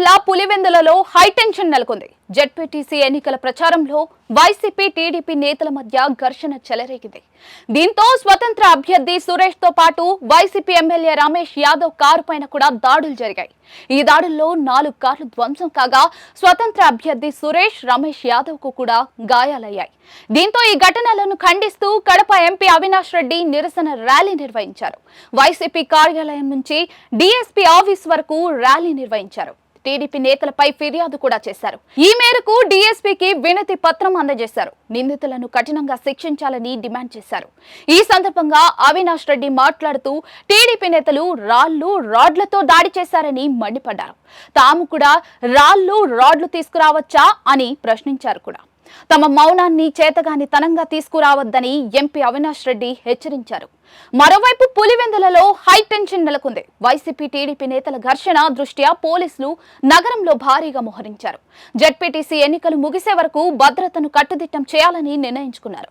జిల్లా పులివెందులలో హైటెన్షన్ నెలకొంది. జెడ్పీటీసీ ఎన్నికల ప్రచారంలో వైసీపీ టీడీపీ నేతల మధ్య ఘర్షణ చెలరేగింది. దీంతో స్వతంత్ర అభ్యర్థి సురేష్తో పాటు YCP MLA Ramesh Yadav car పైన కూడా దాడులు జరిగాయి. ఈ దాడుల్లో నాలుగు కార్లు ధ్వంసం కాగా స్వతంత్ర అభ్యర్థి సురేష్ రమేష్ యాదవ్కు కూడా గాయాలయ్యాయి. దీంతో ఈ ఘటనలను ఖండిస్తూ కడప ఎంపీ అవినాష్ రెడ్డి నిరసన ర్యాలీ నిర్వహించారు. వైసీపీ కార్యాలయం నుంచి డిఎస్పీ ఆఫీస్ వరకు ర్యాలీ నిర్వహించారు. టీడీపీ నేతలపై ఫిర్యాదు కూడా చేశారు. ఈ మేరకు డీఎస్పీకి వినతి పత్రం అందజేశారు. నిందితులను కఠినంగా శిక్షించాలని డిమాండ్ చేశారు. ఈ సందర్భంగా అవినాష్ రెడ్డి మాట్లాడుతూ టీడీపీ నేతలు రాళ్ళు రాడ్లతో దాడి చేశారని మండిపడ్డారు. తాము కూడా రాళ్ళు రాడ్లు తీసుకురావచ్చా అని ప్రశ్నించారు కూడా. తమ మౌనాన్ని చేతగాని తనంగా తీసుకురావద్దని ఎంపీ అవినాష్ రెడ్డి హెచ్చరించారు. మరోవైపు పులివెందులలో హై టెన్షన్ నెలకొంది. వైసీపీ టీడీపీ నేతల ఘర్షణ దృష్ట్యా పోలీసులు నగరంలో భారీగా మోహరించారు. జడ్పీటీసీ ఎన్నికలు ముగిసే వరకు భద్రతను కట్టుదిట్టం చేయాలని నిర్ణయించుకున్నారు.